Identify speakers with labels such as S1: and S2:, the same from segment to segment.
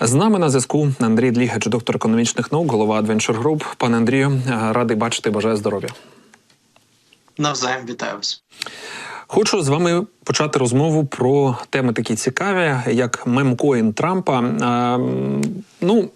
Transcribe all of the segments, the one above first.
S1: З нами на зв'язку Андрій Длігач, доктор економічних наук, голова Adventure Group. Пане Андрію, е, радий бачити, бажаю здоров'я.
S2: Навзаєм вітаю вас.
S1: Хочу з вами почати розмову про теми такі цікаві, як мемкоін Трампа. А, ну,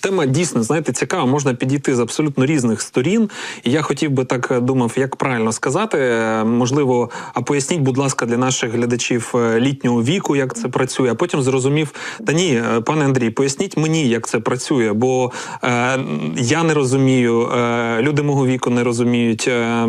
S1: тема дійсно знаєте цікава. Можна підійти з абсолютно різних сторін. І я хотів би так думав, як правильно сказати. Можливо, а поясніть, будь ласка, для наших глядачів е, літнього віку, як це працює. А потім зрозумів, та ні, е, пане Андрій, поясніть мені, як це працює, бо е, я не розумію, е, люди мого віку не розуміють. Е,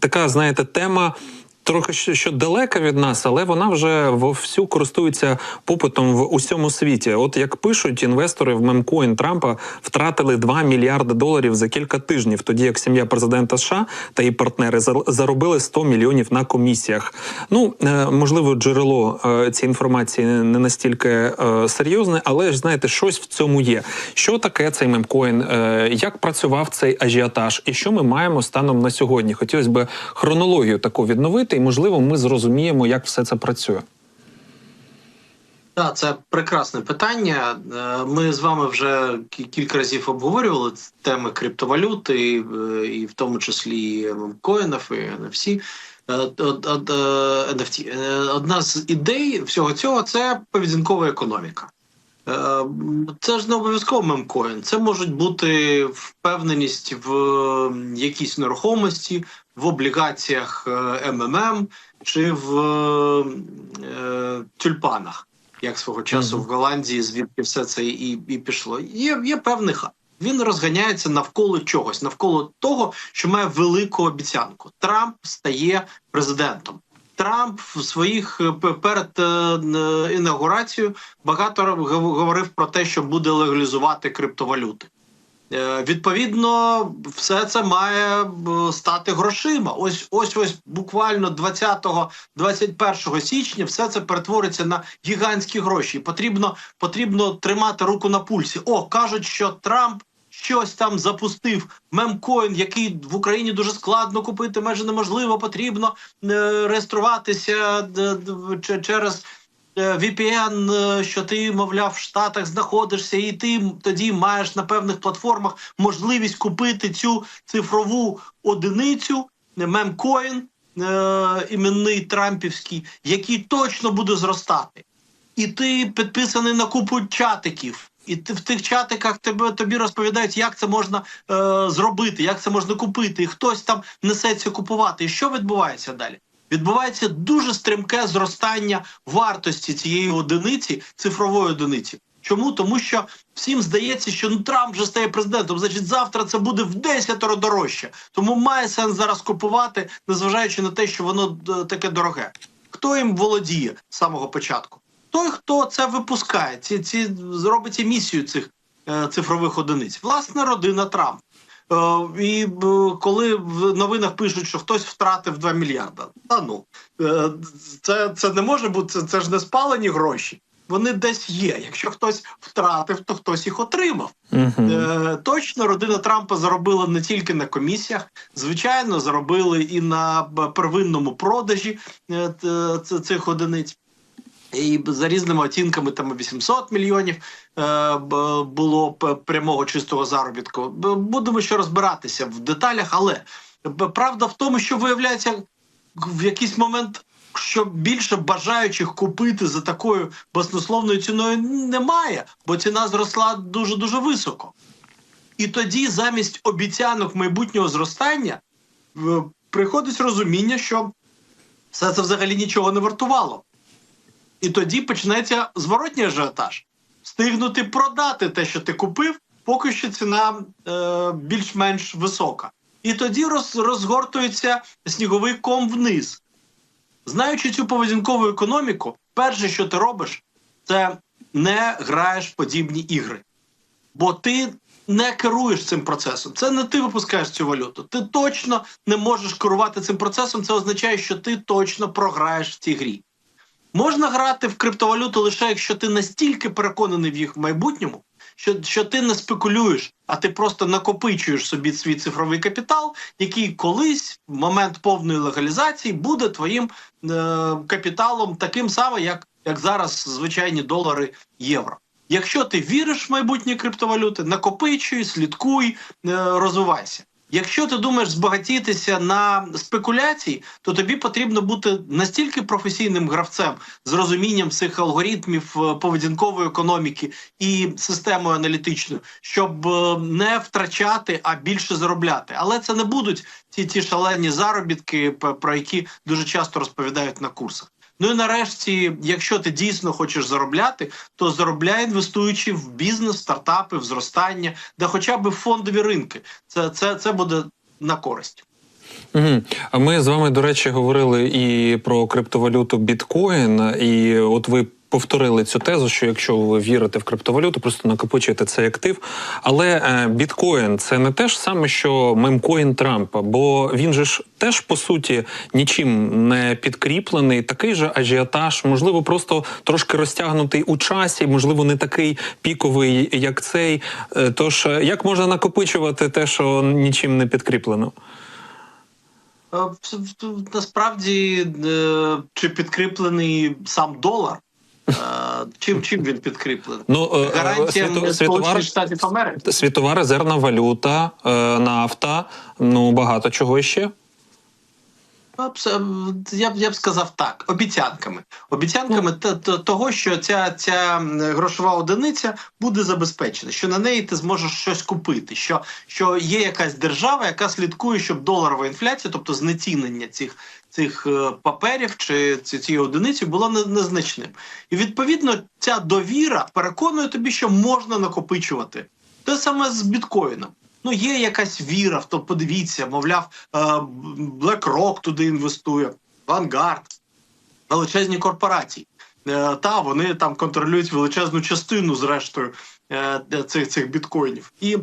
S1: така, знаєте, тема трохи що, далека від нас, але вона вже вовсю користується попитом в усьому світі. От як пишуть інвестори в мемкоін Трампа втратили 2 мільярди доларів за кілька тижнів, тоді як сім'я президента США та її партнери заробили 100 мільйонів на комісіях. Ну е, можливо, джерело е, цієї інформації не настільки е, серйозне, але ж знаєте, щось в цьому є. Що таке цей мемкоін? Як працював цей ажіотаж, і що ми маємо станом на сьогодні? Хотілося б хронологію таку відновити і можливо ми зрозуміємо, як все це працює.
S2: Так, це прекрасне питання. Е, ми з вами вже кілька разів обговорювали теми криптовалюти, і в тому числі коїнів і NFT. NFT. Одна з ідей всього цього це поведінкова економіка. Е, це ж не обов'язково мемкоін. Це можуть бути впевненість в якійсь нерухомості, в облігаціях е, МММ чи в е, тюльпанах, як свого часу в Голландії, звідки все це і і пішло. Є є певний хаб. Він розганяється навколо чогось, навколо того, що має велику обіцянку. Трамп стає президентом. Трамп в своїх е, перед інаугурацією багато говорив про те, що буде легалізувати криптовалюти. Е, відповідно, все це має стати грошима. Ось ось ось буквально 20-21 січня все це перетвориться на гігантські гроші. Потрібно потрібно тримати руку на пульсі. О, кажуть, що Трамп щось там запустив. Мемкоін, який в Україні дуже складно купити, майже неможливо. Потрібно е, реєструватися через. Е, VPN, е, що ти, мовляв, в Штатах знаходишся, і ти тоді маєш на певних платформах можливість купити цю цифрову одиницю, мемкоін е, іменний Трампівський, який точно буде зростати. І ти підписаний на купу чатиків. І ти в тих чатиках тебе тобі розповідають, як це можна е, зробити, як це можна купити, і хтось там несеться купувати. І що відбувається далі? відбувається дуже стрімке зростання вартості цієї одиниці, цифрової одиниці. Чому? Тому що всім здається, що ну Трамп вже стає президентом, значить, завтра це буде в десятеро дорожче. Тому має сенс зараз купувати, незважаючи на те, що воно е, таке дороге. Хто їм володіє з самого початку? Той, хто це випускає, ці ці зробить емісію цих е, цифрових одиниць, власна родина Трамп. Е, і коли в новинах пишуть, що хтось втратив 2 мільярда, та ну е, це це не може бути, це, це ж не спалені гроші. Вони десь є. Якщо хтось втратив, то хтось їх отримав. Uh Е, Точно родина Трампа заробила не тільки на комісіях, звичайно, заробили і на первинному продажі е, цих одиниць. І за різними оцінками там 800 мільйонів е, було прямого чистого заробітку. Будемо ще розбиратися в деталях, але правда в тому, що виявляється в якийсь момент, що більше бажаючих купити за такою баснословною ціною немає, бо ціна зросла дуже дуже високо. І тоді замість обіцянок майбутнього зростання приходить розуміння, що все це взагалі нічого не вартувало. І тоді почнеться зворотній ажіотаж. Встигнути продати те, що ти купив, поки що ціна е, більш-менш висока. І тоді роз, розгортується сніговий ком вниз. Знаючи цю поведінкову економіку, перше, що ти робиш, це не граєш в подібні ігри. Бо ти не керуєш цим процесом. Це не ти випускаєш цю валюту. Ти точно не можеш керувати цим процесом. Це означає, що ти точно програєш в цій грі. Можна грати в криптовалюту лише якщо ти настільки переконаний в їх майбутньому, що що ти не спекулюєш, а ти просто накопичуєш собі свій цифровий капітал, який колись в момент повної легалізації буде твоїм е, капіталом таким самим, як як зараз звичайні долари євро. Якщо ти віриш в майбутнє криптовалюти, накопичуй, слідкуй, е, розвивайся. Якщо ти думаєш збагатітися на спекуляції, то тобі потрібно бути настільки професійним гравцем з розумінням цих алгоритмів е, поведінкової економіки і системою аналітичною, щоб е, не втрачати, а більше заробляти. Але це не будуть ті, ті шалені заробітки, про які дуже часто розповідають на курсах. Ну і нарешті, якщо ти дійсно хочеш заробляти, то заробляй інвестуючи в бізнес, стартапи, в зростання, да хоча б фондові ринки. Це, це, це буде на користь.
S1: Угу. А ми з вами, до речі, говорили і про криптовалюту біткоін, і от ви. Повторили цю тезу, що якщо ви вірите в криптовалюту, просто накопичуєте цей актив. Але е, біткоін це не те ж саме, що мемкоін Трампа, бо він же ж теж по суті нічим не підкріплений. Такий же ажіотаж, можливо, просто трошки розтягнутий у часі, можливо, не такий піковий, як цей. Е, Тож е, як можна накопичувати те, що нічим не підкріплено?
S2: Насправді, чи підкріплений сам долар? Е, Чим, чим він підкріплений?
S1: Ну,
S2: гарантія
S1: світу,
S2: світова, Штатів Америки.
S1: світова резервна валюта, е, нафта, ну багато чого ще.
S2: Абс- Я б я б сказав так: обіцянками. Обіцянками т- того, що ця, ця грошова одиниця буде забезпечена, що на неї ти зможеш щось купити. Що, що є якась держава, яка слідкує, щоб доларова інфляція, тобто знецінення цих. Цих е, паперів чи цієї одиниці було незначним, і відповідно ця довіра переконує тобі, що можна накопичувати. Те саме з біткоїном. Ну, є якась віра в то, подивіться, мовляв, е, BlackRock туди інвестує, Vanguard, величезні корпорації. Е, Та вони там контролюють величезну частину, зрештою, е, цих, цих біткоїнів. І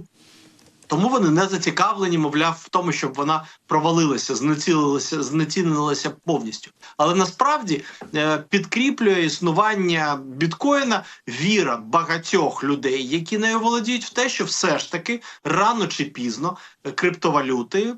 S2: тому вони не зацікавлені, мовляв, в тому, щоб вона провалилася, знецінилася, знецінилася повністю. Але насправді е, підкріплює існування біткоїна віра багатьох людей, які нею володіють, в те, що все ж таки рано чи пізно е, криптовалюти е,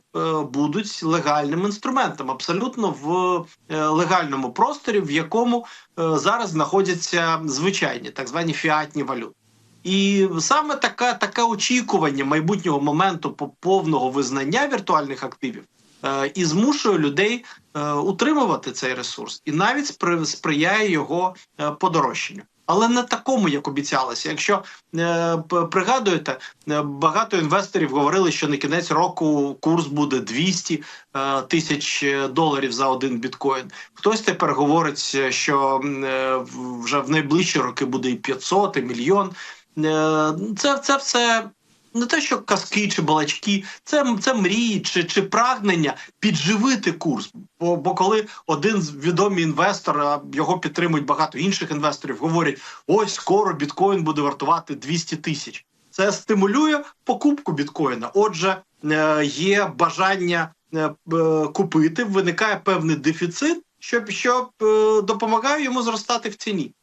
S2: будуть легальним інструментом, абсолютно в легальному просторі, в якому зараз знаходяться звичайні так звані фіатні валюти. І саме таке, таке очікування майбутнього моменту по повного визнання віртуальних активів е, і змушує людей е, утримувати цей ресурс, і навіть спри, сприяє його е, подорожчанню. Але не такому, як обіцялося. Якщо е, пригадуєте, е, багато інвесторів говорили, що на кінець року курс буде 200 е, тисяч доларів за один біткоін. Хтось тепер говорить, що е, вже в найближчі роки буде і 500, і мільйон. Е, Це, це все не те, що казки чи балачки, це, це мрії чи, чи прагнення підживити курс. Бо, бо коли один з відомий інвестор, а його підтримують багато інших інвесторів, говорять: ось скоро біткоін буде вартувати 200 тисяч. Це стимулює покупку біткоїна. Отже, е, є бажання е, купити, виникає певний дефіцит, що, що е, допомагає йому зростати в ціні.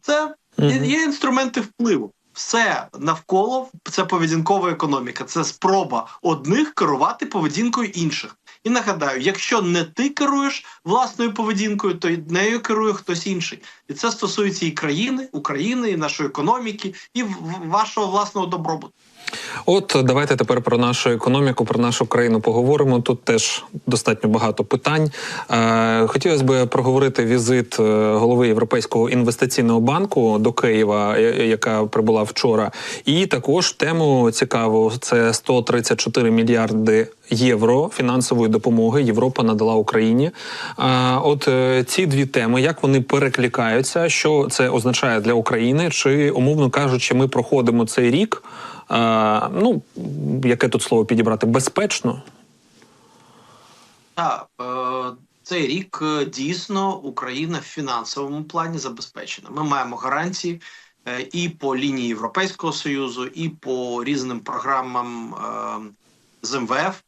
S2: Це є, є інструменти впливу. Все навколо це поведінкова економіка. Це спроба одних керувати поведінкою інших. І нагадаю, якщо не ти керуєш власною поведінкою, то нею керує хтось інший. І це стосується і країни, України, і нашої економіки, і вашого власного добробуту.
S1: От давайте тепер про нашу економіку, про нашу країну поговоримо. Тут теж достатньо багато питань. Е, хотілося б проговорити візит е, голови Європейського інвестиційного банку до Києва, яка прибула вчора. І також тему цікаву: це 134 мільярди євро фінансової допомоги Європа надала Україні. А от е, ці дві теми, як вони перекликаються, що це означає для України, чи умовно кажучи, ми проходимо цей рік. Ну, яке тут слово підібрати? Безпечно.
S2: Так, е, цей рік е, дійсно Україна в фінансовому плані забезпечена. Ми маємо гарантії е, і по лінії Європейського союзу, і по різним програмам з МВФ.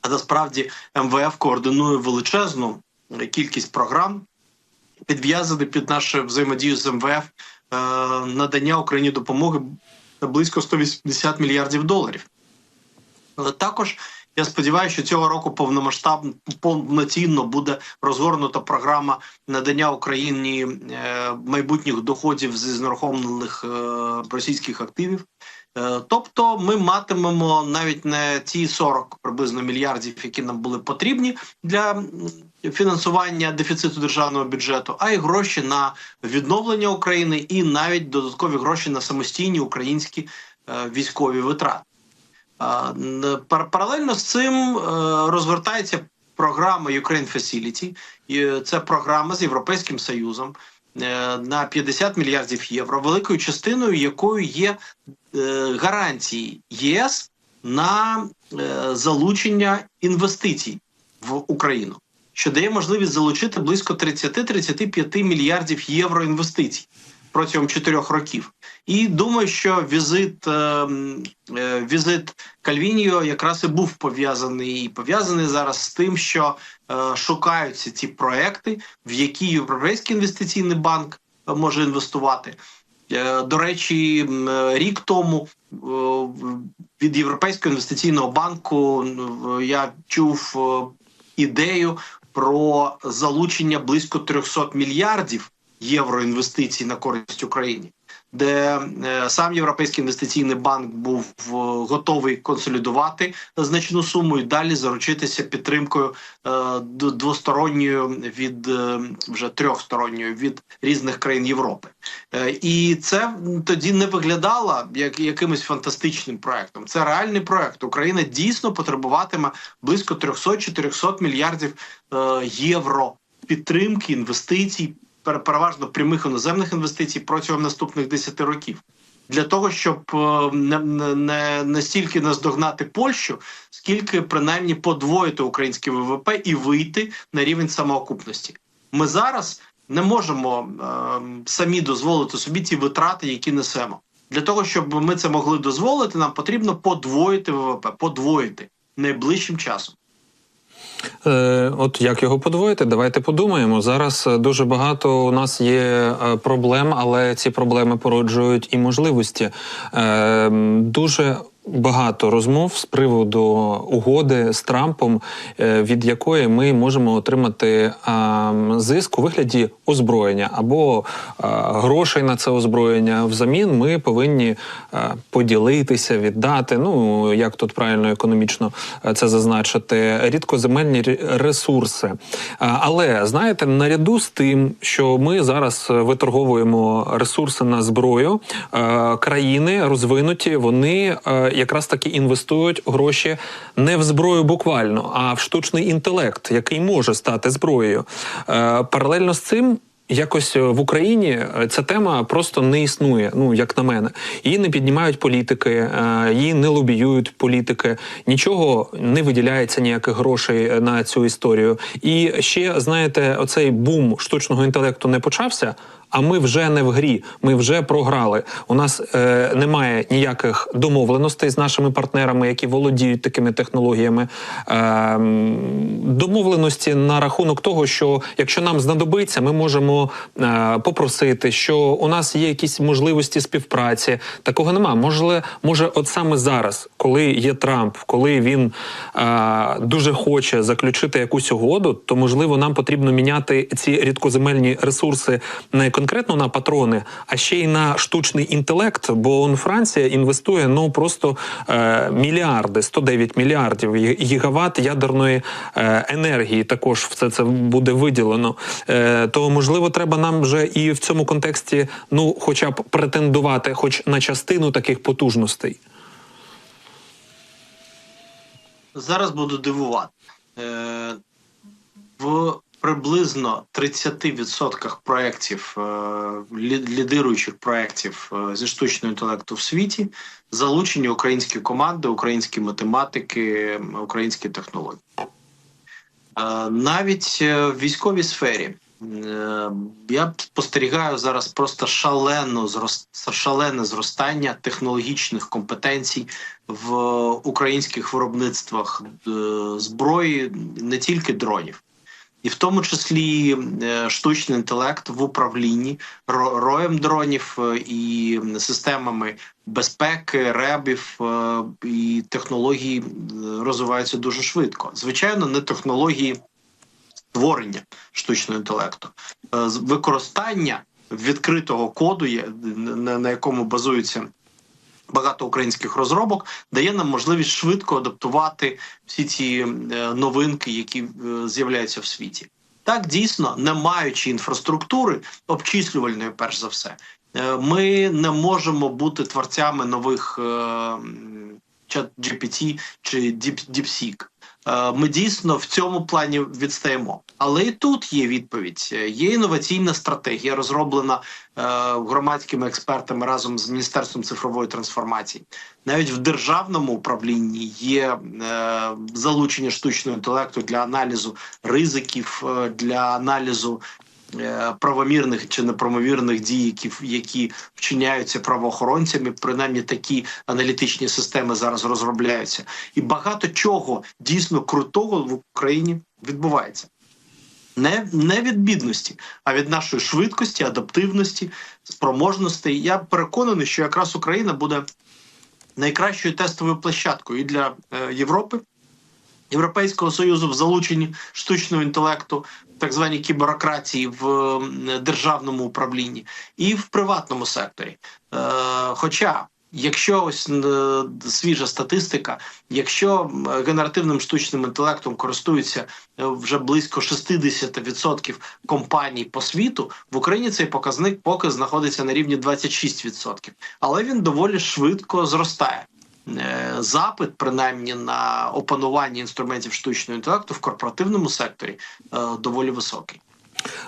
S2: А насправді МВФ координує величезну кількість програм, підв'язані під нашу взаємодію з МВФ надання Україні допомоги близько 180 мільярдів доларів. Але також Я сподіваюся, що цього року повномасштабно повноцінно буде розгорнута програма надання Україні е, майбутніх доходів зі знерухомлених е, російських активів. Е, Тобто, ми матимемо навіть не ті 40 приблизно мільярдів, які нам були потрібні для фінансування дефіциту державного бюджету, а й гроші на відновлення України і навіть додаткові гроші на самостійні українські е, військові витрати. Паралельно з цим е, розгортається програма Ukraine Facility. Е, Це програма з Європейським Союзом на 50 мільярдів євро, великою частиною якою є гарантії ЄС на залучення інвестицій в Україну, що дає можливість залучити близько 30-35 мільярдів євро інвестицій протягом 4 років. І думаю, що візит, е, е, візит Кальвініо якраз і був пов'язаний і пов'язаний зараз з тим, що е, шукаються ці проекти, в які Європейський інвестиційний банк може інвестувати. До речі, рік тому від Європейського інвестиційного банку я чув ідею про залучення близько 300 мільярдів євро інвестицій на користь Україні, де е, сам Європейський інвестиційний банк був е, готовий консолідувати значну суму і далі заручитися підтримкою е, двосторонньою від вже трьохсторонньою від різних країн Європи. І це тоді не виглядало як якимось фантастичним проектом. Це реальний проект. Україна дійсно потребуватиме близько 300-400 мільярдів євро підтримки інвестицій, переважно прямих іноземних інвестицій протягом наступних 10 років. Для того щоб е, не, не, не наздогнати Польщу, скільки принаймні подвоїти українське ВВП і вийти на рівень самоокупності. Ми зараз не можемо е, самі дозволити собі ті витрати, які несемо. Для того щоб ми це могли дозволити, нам потрібно подвоїти ВВП, подвоїти найближчим часом.
S1: Е, От як його подвоїти? Давайте подумаємо. Зараз е, дуже багато у нас є е, проблем, але ці проблеми породжують і можливості. Дуже багато розмов з приводу угоди з Трампом, е, від якої ми можемо отримати зиск у вигляді озброєння або грошей на це озброєння. Взамін ми повинні поділитися, віддати. Ну як тут правильно економічно е, це зазначити, рідкоземельні ре- ресурси. Але знаєте, наряду з тим, що ми зараз е, виторговуємо ресурси на зброю, е, країни розвинуті, вони е, якраз таки інвестують гроші не в зброю буквально, а в штучний інтелект, який може стати зброєю. Е, Паралельно з цим. Якось в Україні е, ця тема просто не існує. Ну як на мене, її не піднімають політики, е, її не лобіюють політики. Нічого не виділяється ніяких грошей е, на цю історію. І ще знаєте, оцей бум штучного інтелекту не почався. А ми вже не в грі, ми вже програли. У нас е, немає ніяких домовленостей з нашими партнерами, які володіють такими технологіями. Е, домовленості на рахунок того, що якщо нам знадобиться, ми можемо е, попросити, що у нас є якісь можливості співпраці. Такого нема. Може, може, от саме зараз, коли є Трамп, коли він е, дуже хоче заключити якусь угоду, то можливо нам потрібно міняти ці рідкоземельні ресурси не конкретно на патрони, а ще й на штучний інтелект. Бо он Франція інвестує ну просто е, мільярди, 109 мільярдів гігават ядерної е, енергії. Також все це буде виділено. Е, то можливо, треба нам вже і в цьому контексті, ну, хоча б претендувати, хоч на частину таких потужностей.
S2: Зараз буду дивувати. Приблизно 30% проєктів, е, лі- лідируючих проєктів е, зі штучного інтелекту в світі залучені українські команди, українські математики, українські технології. Е, навіть в військовій сфері. Я спостерігаю зараз просто шалену зрос- шалене зростання технологічних компетенцій в українських виробництвах зброї, не тільки дронів. І в тому числі е, штучний інтелект в управлінні роєм дронів е, і системами безпеки, ребів е, і технології розвиваються дуже швидко. Звичайно, не технології створення штучного інтелекту, використання відкритого коду, на якому базується багато українських розробок, дає нам можливість швидко адаптувати всі ці е, новинки, які е, з'являються в світі. Так дійсно, не маючи інфраструктури обчислювальної, перш за все, е, ми не можемо бути творцями нових чат GPT чи Deep- DeepSeek. Е, Ми дійсно в цьому плані відстаємо. Але і тут є відповідь. Е, Є інноваційна стратегія, розроблена е, громадськими експертами разом з Міністерством цифрової трансформації. Навіть в державному управлінні є залучення штучного інтелекту для аналізу ризиків, для аналізу правомірних чи неправомірних дій, які, які вчиняються правоохоронцями. Принаймні такі аналітичні системи зараз розробляються, і багато чого дійсно крутого в Україні відбувається. Не, не від бідності, а від нашої швидкості, адаптивності, спроможності. Я переконаний, що якраз Україна буде найкращою тестовою площадкою і для е, Європи, Європейського союзу в залученні штучного інтелекту, так званій кіберократії в державному управлінні і в приватному секторі. Е, хоча, якщо ось свіжа статистика, якщо генеративним штучним інтелектом користуються е, вже близько 60% компаній по світу, в Україні цей показник поки знаходиться на рівні 26%. Але він доволі швидко зростає. Е, Запит, принаймні, на опанування інструментів штучного інтелекту в корпоративному секторі е, доволі високий.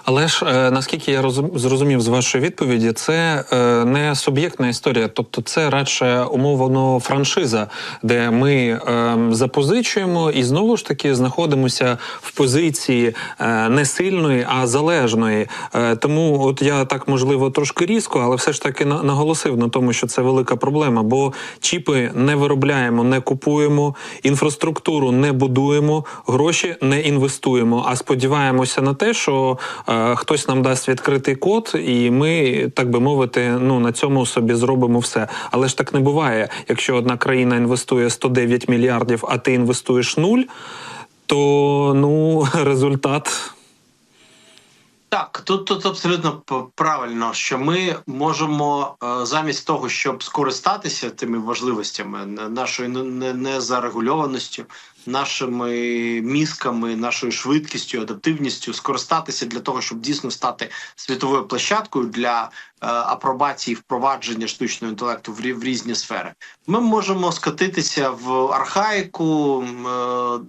S1: Але ж е, наскільки я розум, зрозумів з вашої відповіді, це е, не суб'єктна історія, тобто це радше умовно франшиза, де ми е, запозичуємо і знову ж таки знаходимося в позиції е, не сильної, а залежної. Тому, от я так можливо трошки різко, але все ж таки на- наголосив на тому, що це велика проблема, бо чіпи не виробляємо, не купуємо, інфраструктуру не будуємо, гроші не інвестуємо, а сподіваємося на те, що хтось нам дасть відкритий код, і ми, так би мовити, ну на цьому собі зробимо все. Але ж так не буває. Якщо одна країна інвестує 109 мільярдів, а ти інвестуєш нуль, то ну результат.
S2: Так, тут тут абсолютно правильно, що ми можемо е, замість того, щоб скористатися тими важливостями н- нашою не- не- незарегульованістю, нашими мізками, нашою швидкістю, адаптивністю, скористатися для того, щоб дійсно стати світовою площадкою для е, апробації впровадження штучного інтелекту в, різні сфери. Ми можемо скотитися в архаїку, е,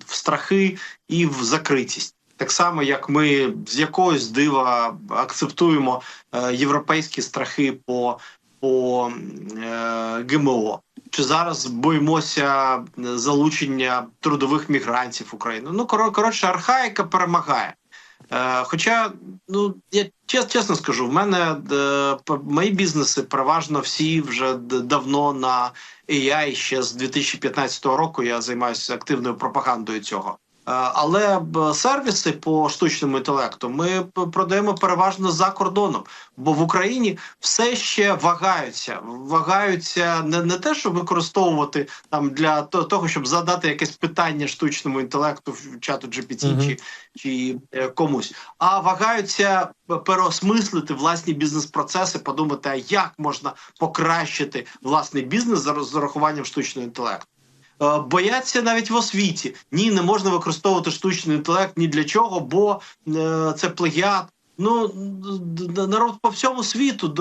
S2: в страхи і в закритість. Так само, як ми з якогось дива акцептуємо е, європейські страхи по, по е, ГМО, зараз боїмося е, залучення трудових мігрантів в Україну. Ну коро- коротше, архаїка перемагає. Е, хоча, ну я чес, чесно скажу, в мене е, мої бізнеси переважно всі вже давно на AI. Ще з 2015 року я займаюся активною пропагандою цього. Е, Але сервіси по штучному інтелекту ми продаємо переважно за кордоном, бо в Україні все ще вагаються. Вагаються не, не те, щоб використовувати там для того, щоб задати якесь питання штучному інтелекту в чату GPT
S1: Мгм.
S2: чи, чи е, комусь, а вагаються переосмислити власні бізнес-процеси, подумати, а як можна покращити власний бізнес за роз- з урахуванням штучного інтелекту. Е, Бояться навіть в освіті. Ні, не можна використовувати штучний інтелект ні для чого, бо е, це плагіат. Ну народ по всьому світу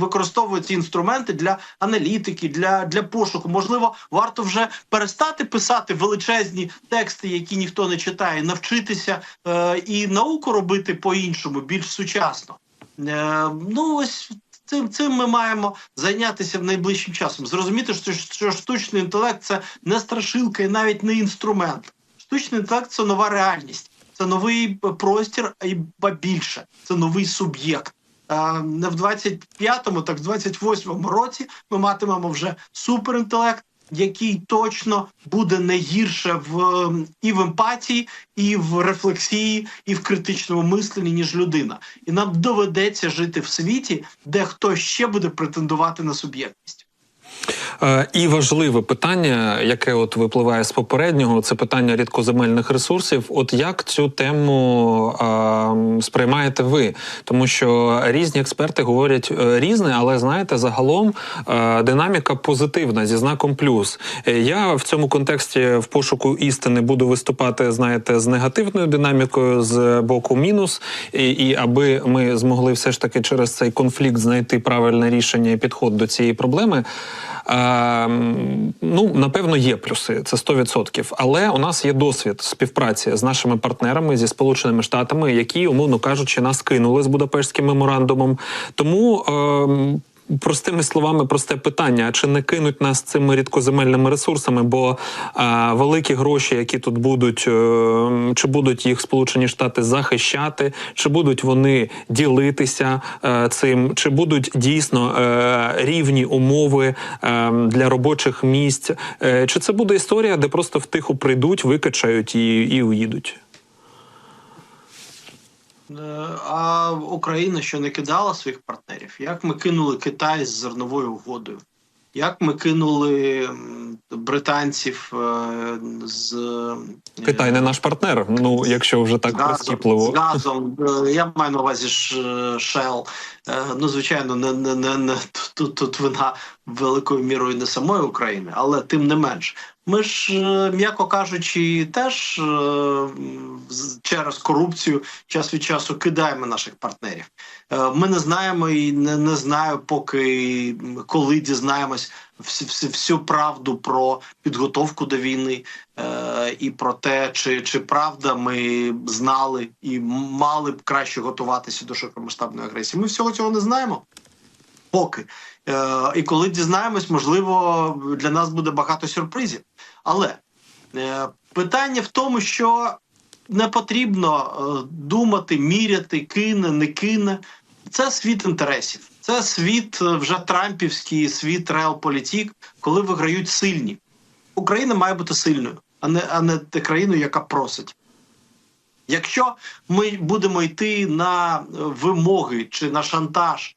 S2: використовує ці інструменти для аналітики, для, для пошуку. Можливо, варто вже перестати писати величезні тексти, які ніхто не читає, навчитися е, і науку робити по-іншому, більш сучасно. Е, ну ось цим цим ми маємо зайнятися в найближчим часом. Зрозуміти, що, що штучний інтелект це не страшилка і навіть не інструмент. Штучний інтелект це нова реальність, це новий простір, і більше, це новий суб'єкт. Е, Не в 25-му, так в 28-му році ми матимемо вже суперінтелект, який точно буде не гірше в ем, і в емпатії, і в рефлексії, і в критичному мисленні, ніж людина. І нам доведеться жити в світі, де хтось ще буде претендувати на суб'єктність.
S1: Е, І важливе питання, яке от випливає з попереднього, це питання рідкоземельних ресурсів. От як цю тему е, сприймаєте ви? Тому що різні експерти говорять е, різне, але знаєте, загалом е, динаміка позитивна зі знаком плюс. Е, Я в цьому контексті в пошуку істини буду виступати, знаєте, з негативною динамікою, з боку мінус, і, і аби ми змогли все ж таки через цей конфлікт знайти правильне рішення і підход до цієї проблеми. Е, ну, напевно, є плюси, це 100%. Але у нас є досвід співпраці з нашими партнерами зі Сполученими Штатами, які, умовно кажучи, нас кинули з Будапештським меморандумом. Тому. Е, Простими словами, просте питання: чи не кинуть нас цими рідкоземельними ресурсами? Бо а, великі гроші, які тут будуть, е, чи будуть їх Сполучені Штати захищати, чи будуть вони ділитися е, цим, чи будуть дійсно е, рівні умови е, для робочих місць, е, чи це буде історія, де просто втиху прийдуть, викачають і, і уїдуть?
S2: Е, А Україна що не кидала своїх партнерів? Як ми кинули Китай з зерновою угодою? Як ми кинули британців е, з е,
S1: Китай не наш партнер. Ну якщо вже так розкіпливо.
S2: з газом. Я маю на увазі Shell. Ну, звичайно, не, не, не, не тут, тут вина великою мірою не самої України, але тим не менш. Ми ж, е, м'яко кажучи, теж е, через корупцію час від часу кидаємо наших партнерів. Е, Ми не знаємо і не, не знаю, поки коли дізнаємось всю, правду про підготовку до війни і про те, чи, чи правда ми знали і мали б краще готуватися до широкомасштабної агресії. Ми всього цього не знаємо. Поки. Е, і коли дізнаємось, можливо, для нас буде багато сюрпризів. Але е, питання в тому, що не потрібно е, думати, міряти, кине, не кине. Це світ інтересів. Це світ вже трампівський, світ реалполітік, коли виграють сильні. Україна має бути сильною, а не, а не країною, яка просить. Якщо ми будемо йти на вимоги чи на шантаж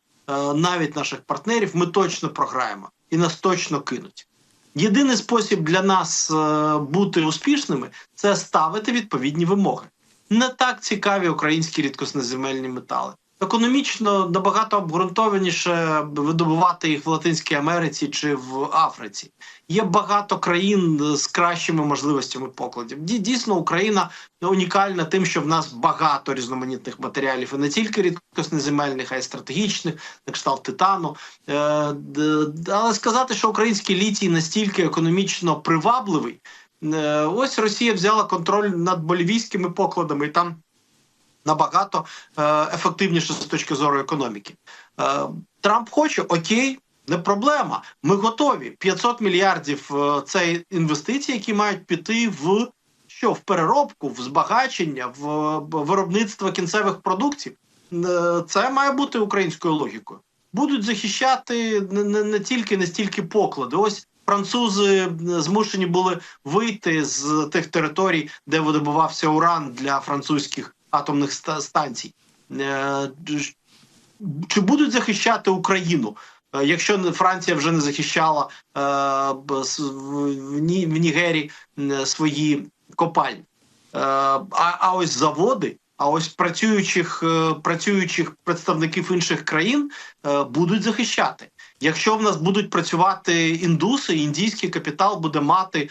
S2: навіть наших партнерів, ми точно програємо і нас точно кинуть. Єдиний спосіб для нас е, бути успішними це ставити відповідні вимоги. Не так цікаві українські рідкосноземельні метали. Економічно набагато обґрунтованіше видобувати їх в Латинській Америці чи в Африці. Є багато країн з кращими можливостями покладів. Дійсно, Україна унікальна тим, що в нас багато різноманітних матеріалів, і не тільки рідкоснеземельних, а й стратегічних, на кшталт титану. Е, Але сказати, що український літій настільки економічно привабливий, е, ось Росія взяла контроль над болівійськими покладами, і там набагато е, ефективніше з точки зору економіки. Е, Трамп хоче, окей, не проблема. Ми готові. 500 мільярдів е, це інвестиції, які мають піти в що в переробку, в збагачення, в виробництво кінцевих продуктів. Це має бути українською логікою. Будуть захищати не, не, тільки не стільки поклади. Ось французи змушені були вийти з тих територій, де видобувався уран для французьких атомних станцій. Е, Чи будуть захищати Україну? Е, Якщо Франція вже не захищала е, в, в, Ні- в Нігері свої копальні, а, ось заводи, а ось працюючих, працюючих представників інших країн будуть захищати. Якщо в нас будуть працювати індуси, індійський капітал буде мати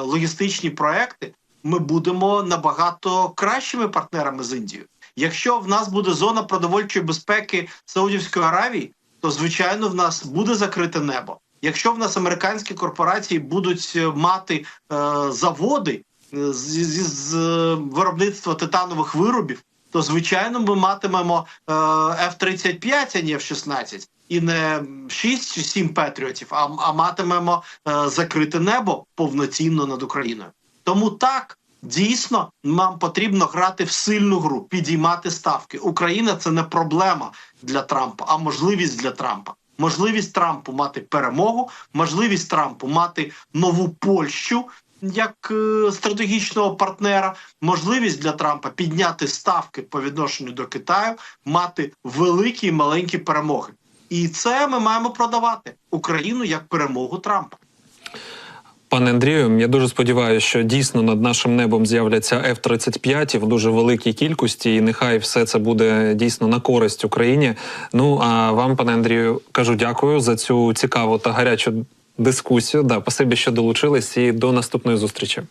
S2: логістичні проекти, ми будемо набагато кращими партнерами з Індією. Якщо в нас буде зона продовольчої безпеки Саудівської Аравії, то звичайно в нас буде закрите небо. Якщо в нас американські корпорації будуть е, мати е, заводи е, з, з, з е, виробництва титанових виробів, то звичайно ми матимемо е, F-35, а не F-16. І не 6 чи 7 патріотів, а, а матимемо е, закрите небо повноцінно над Україною. Тому так дійсно нам потрібно грати в сильну гру, підіймати ставки. Україна це не проблема для Трампа, а можливість для Трампа. можливість Трампу мати перемогу, можливість Трампу мати нову Польщу як е, стратегічного партнера, можливість для Трампа підняти ставки по відношенню до Китаю, мати великі і маленькі перемоги. І це ми маємо продавати Україну як перемогу Трампа.
S1: Пане Андрію, я дуже сподіваюся, що дійсно над нашим небом з'являться F-35 в дуже великій кількості, і нехай все це буде дійсно на користь Україні. Ну а вам, пане Андрію, кажу дякую за цю цікаву та гарячу дискусію. Да, спасибі, що долучились, і до наступної зустрічі.